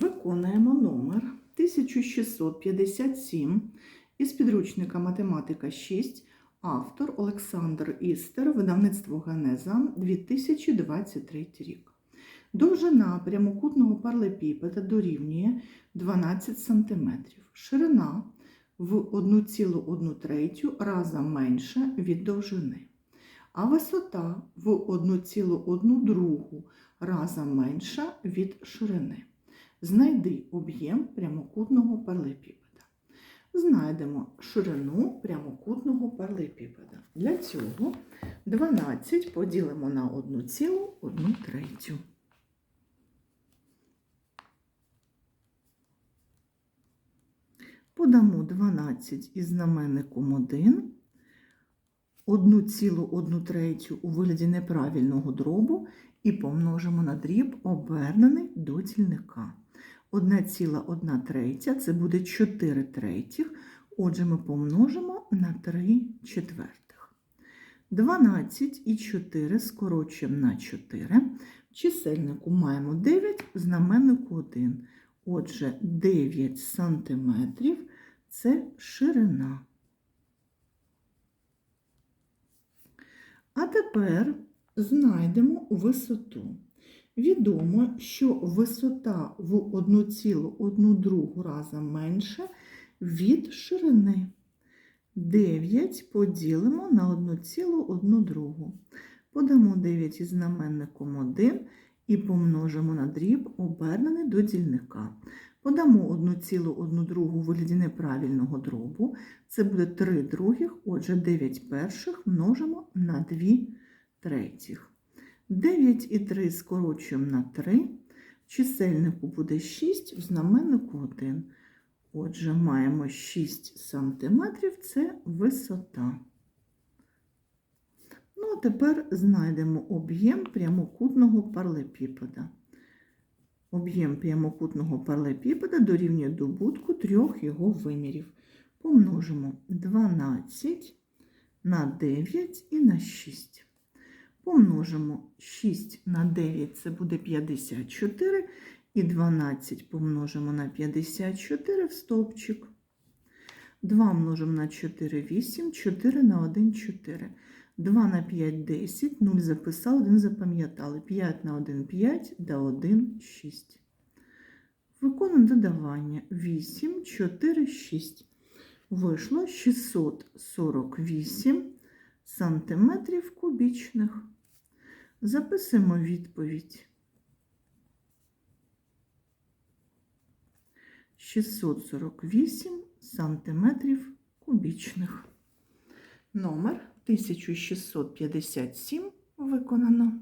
Виконуємо номер 1657 із підручника Математика 6, автор Олександр Істер, видавництво Генеза 2023 рік. Довжина прямокутного паралепіпеда дорівнює 12 см, ширина в 1,1 третю раза менша від довжини, а висота в 1,1 другу раза менша від ширини. Знайди об'єм прямокутного паралепіпеда. Знайдемо ширину прямокутного паралепіпеда. Для цього 12 поділимо на 1,1 третю. Подамо 12 із знаменником 1, 1,1 третю у вигляді неправильного дробу і помножимо на дріб, обернений до дільника. 1,1 третя це буде 4 третіх, отже, ми помножимо на 3 четвертих. 12 і 4 скорочуємо на 4. В чисельнику маємо 9, в знаменнику 1. Отже, 9 сантиметрів – це ширина. А тепер знайдемо висоту. Відомо, що висота в 1,1 другу раза менша від ширини. 9 поділимо на 1,1 другу. Подамо 9 із знаменником 1 і помножимо на дріб, обернений до дільника. Подамо 1,1 другу у вигляді неправильного дробу. Це буде 3 других, отже, 9 перших множимо на 2 третіх. 9 і 3 скорочуємо на 3. В чисельнику буде 6, в знаменнику 1. Отже, маємо 6 см – це висота. Ну, а тепер знайдемо об'єм прямокутного паралепіпеда. Об'єм прямокутного паралепіпеда дорівнює добутку трьох його вимірів. Помножимо 12 на 9 і на 6. Помножимо 6 на 9, це буде 54, і 12 помножимо на 54 в стовпчик. 2 множимо на 4 – 8, 4 на 1 – 4. 2 на 5 – 10, 0 записали, 1 запам'ятали. 5 на 1 – 5, да 1 – 6. Виконуємо додавання 8, 4, 6. Вийшло 648 сантиметрів кубічних. Записуємо відповідь. 648 сантиметрів кубічних. Номер 1657 виконано.